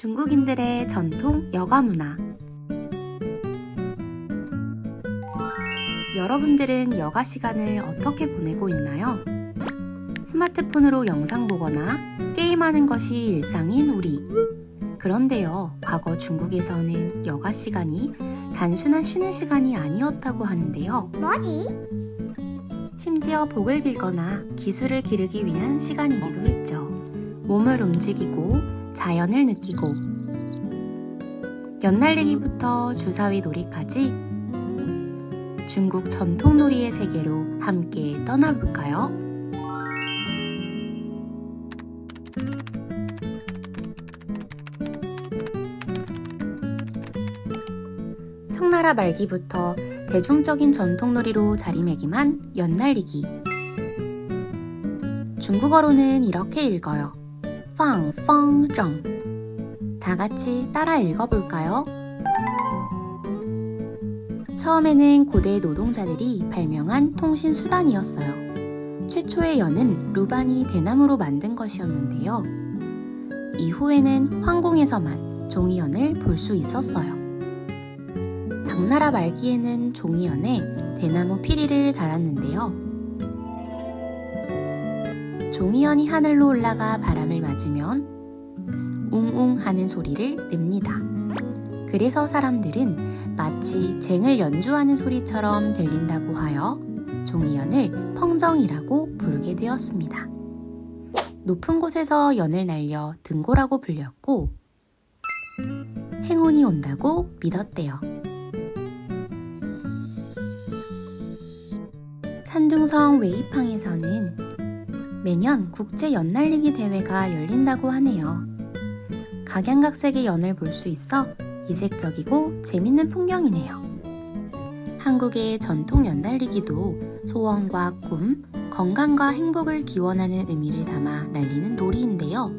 중국인들의 전통 여가 문화. 여러분들은 여가 시간을 어떻게 보내고 있나요? 스마트폰으로 영상 보거나 게임하는 것이 일상인 우리. 그런데요, 과거 중국에서는 여가 시간이 단순한 쉬는 시간이 아니었다고 하는데요. 뭐지? 심지어 복을 빌거나 기술을 기르기 위한 시간이기도 했죠. 몸을 움직이고 자연을 느끼고 연날리기부터 주사위 놀이까지 중국 전통 놀이의 세계로 함께 떠나볼까요? 청나라 말기부터 대중적인 전통놀이로 자리매김한 연날리기. 중국어로는 이렇게 읽어요. 팡팡정. 다 같이 따라 읽어볼까요? 처음에는 고대 노동자들이 발명한 통신 수단이었어요. 최초의 연은 루반이 대나무로 만든 것이었는데요. 이후에는 황궁에서만 종이연을 볼 수 있었어요. 당나라 말기에는 종이연에 대나무 피리를 달았는데요. 종이연이 하늘로 올라가 바람을 맞으면 웅웅 하는 소리를 냅니다. 그래서 사람들은 마치 쟁을 연주하는 소리처럼 들린다고 하여 종이연을 펑정이라고 부르게 되었습니다. 높은 곳에서 연을 날려 등고라고 불렸고 행운이 온다고 믿었대요. 산둥성 웨이팡에서는 매년 국제 연날리기 대회가 열린다고 하네요. 각양각색의 연을 볼 수 있어 이색적이고 재밌는 풍경이네요. 한국의 전통 연날리기도 소원과 꿈, 건강과 행복을 기원하는 의미를 담아 날리는 놀이인데요.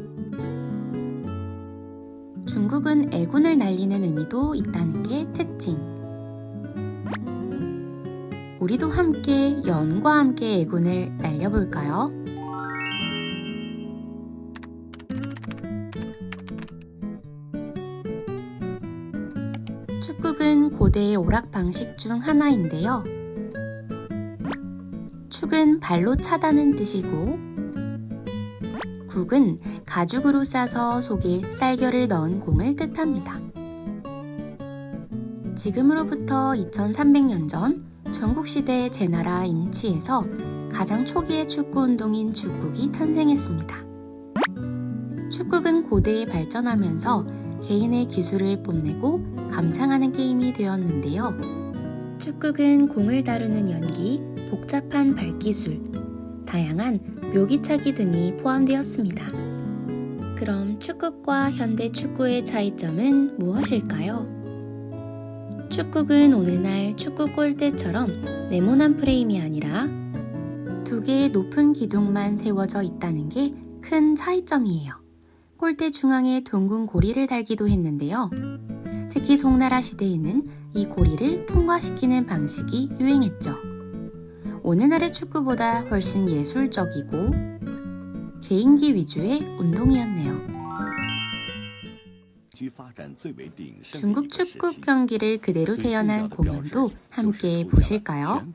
중국은 애군을 날리는 의미도 있다는 게 특징. 우리도 함께 연과 함께 애군을 날려볼까요? 고대의 오락 방식 중 하나인데요. 축은 발로 차다는 뜻이고, 국은 가죽으로 싸서 속에 쌀겨를 넣은 공을 뜻합니다. 지금으로부터 2300년 전 전국시대 제나라 임치에서 가장 초기의 축구 운동인 축국이 탄생했습니다. 축국은 고대에 발전하면서 개인의 기술을 뽐내고 감상하는 게임이 되었는데요. 축국은 공을 다루는 연기, 복잡한 발기술, 다양한 묘기차기 등이 포함되었습니다. 그럼 축구과 현대 축구의 차이점은 무엇일까요? 축구는 오늘날 축구 골대처럼 네모난 프레임이 아니라 두 개의 높은 기둥만 세워져 있다는 게 큰 차이점이에요. 골대 중앙에 둥근 고리를 달기도 했는데요. 특히 송나라 시대에는 이 고리를 통과시키는 방식이 유행했죠. 오늘날의 축구보다 훨씬 예술적이고 개인기 위주의 운동이었네요. 중국 축구 경기를 그대로 재현한 공연도 함께 보실까요?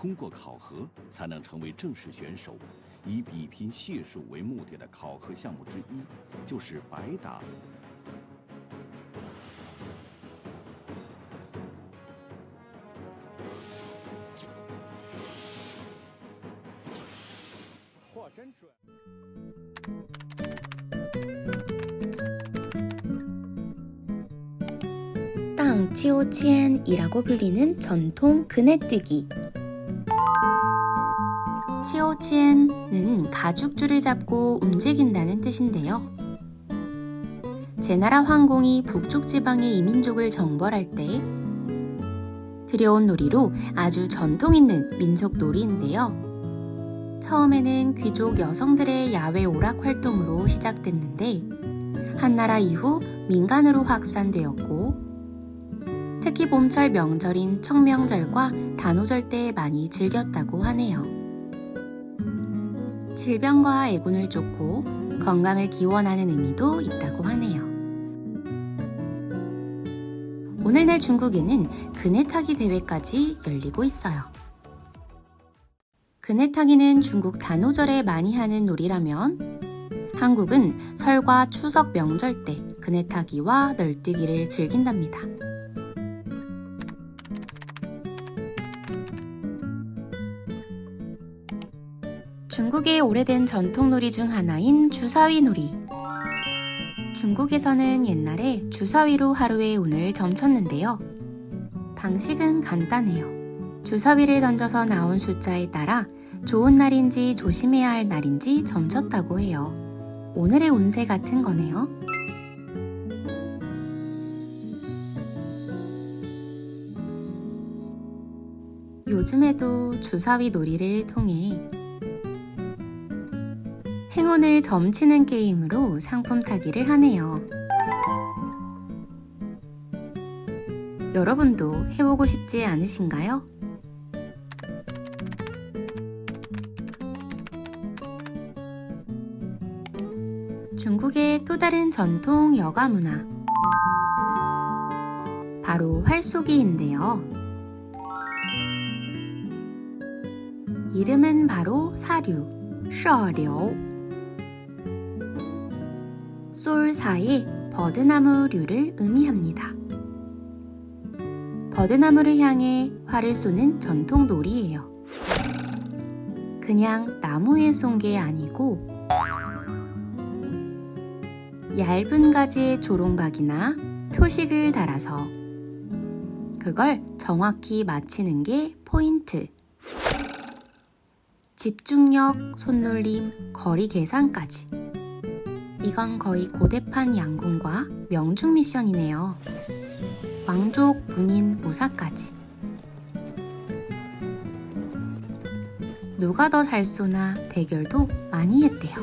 全国性的蹴鞠行业组织奇缘社。蹴鞠者要不断磨练技术，通过考核才能成为正式选手。以比拼解数为目的的考核项目之一，就是白打。 땅치오치엔이라고 불리는 전통 그네뛰기. 치오치엔은 가죽줄을 잡고 움직인다는 뜻인데요. 제나라 황공이 북쪽 지방의 이민족을 정벌할 때 들여온 놀이로 아주 전통 있는 민속 놀이인데요. 처음에는 귀족 여성들의 야외 오락 활동으로 시작됐는데 한나라 이후 민간으로 확산되었고 특히 봄철 명절인 청명절과 단오절 때 많이 즐겼다고 하네요. 질병과 애군을 쫓고 건강을 기원하는 의미도 있다고 하네요. 오늘날 중국에는 그네 타기 대회까지 열리고 있어요. 그네 타기는 중국 단오절에 많이 하는 놀이라면 한국은 설과 추석 명절 때 그네 타기와 널뛰기를 즐긴답니다. 중국의 오래된 전통 놀이 중 하나인 주사위 놀이. 중국에서는 옛날에 주사위로 하루의 운을 점쳤는데요. 방식은 간단해요. 주사위를 던져서 나온 숫자에 따라 좋은 날인지 조심해야 할 날인지 점쳤다고 해요. 오늘의 운세 같은 거네요. 요즘에도 주사위 놀이를 통해 행운을 점치는 게임으로 상품 타기를 하네요. 여러분도 해보고 싶지 않으신가요? 중국의 또 다른 전통 여가 문화. 바로 활쏘기인데요. 이름은 바로 사류, 射流. 사의 버드나무류를 의미합니다. 버드나무를 향해 활을 쏘는 전통 놀이예요. 그냥 나무에 쏜 게 아니고 얇은 가지의 조롱박이나 표식을 달아서 그걸 정확히 맞히는 게 포인트. 집중력, 손놀림, 거리 계산까지. 이건 거의 고대판 양궁과 명중 미션이네요. 왕족, 문인, 무사까지. 누가 더 잘 쏘나 대결도 많이 했대요.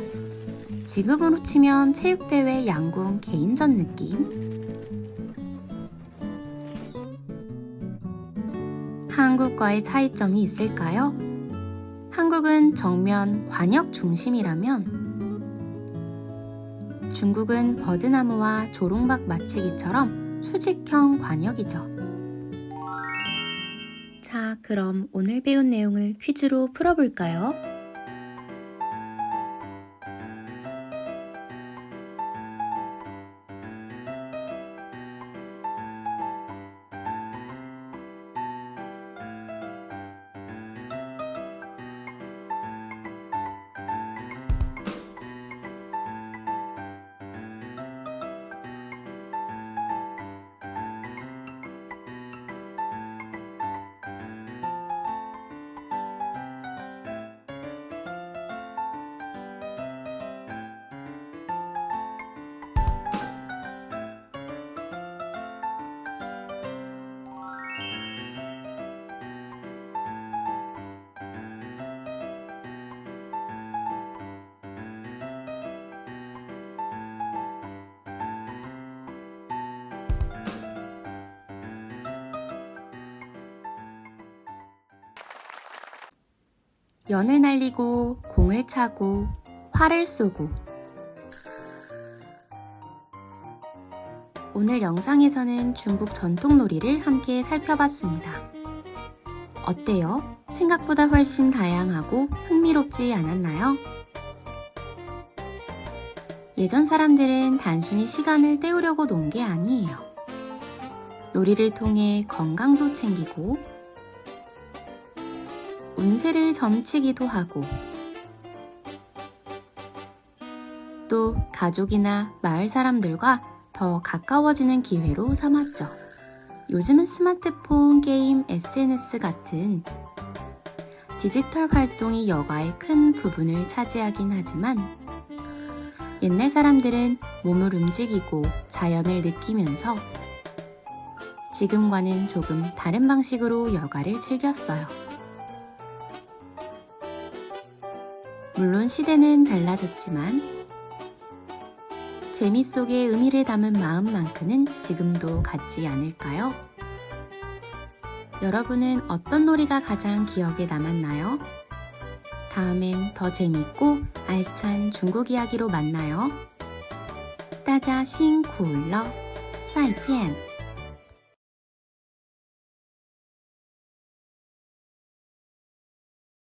지금으로 치면 체육대회 양궁 개인전 느낌? 한국과의 차이점이 있을까요? 한국은 정면 관역 중심이라면 중국은 버드나무와 조롱박 맞히기처럼 수직형 관역이죠. 자, 그럼 오늘 배운 내용을 퀴즈로 풀어볼까요? 연을 날리고 공을 차고 활을 쏘고 오늘 영상에서는 중국 전통 놀이를 함께 살펴봤습니다. 어때요? 생각보다 훨씬 다양하고 흥미롭지 않았나요? 예전 사람들은 단순히 시간을 때우려고 논 게 아니에요. 놀이를 통해 건강도 챙기고 운세를 점치기도 하고 또 가족이나 마을 사람들과 더 가까워지는 기회로 삼았죠. 요즘은 스마트폰, 게임, SNS 같은 디지털 활동이 여가의 큰 부분을 차지하긴 하지만 옛날 사람들은 몸을 움직이고 자연을 느끼면서 지금과는 조금 다른 방식으로 여가를 즐겼어요. 물론 시대는 달라졌지만 재미 속에 의미를 담은 마음만큼은 지금도 같지 않을까요? 여러분은 어떤 놀이가 가장 기억에 남았나요? 다음엔 더 재밌고 알찬 중국 이야기로 만나요. 따자 싱 구울러 再见。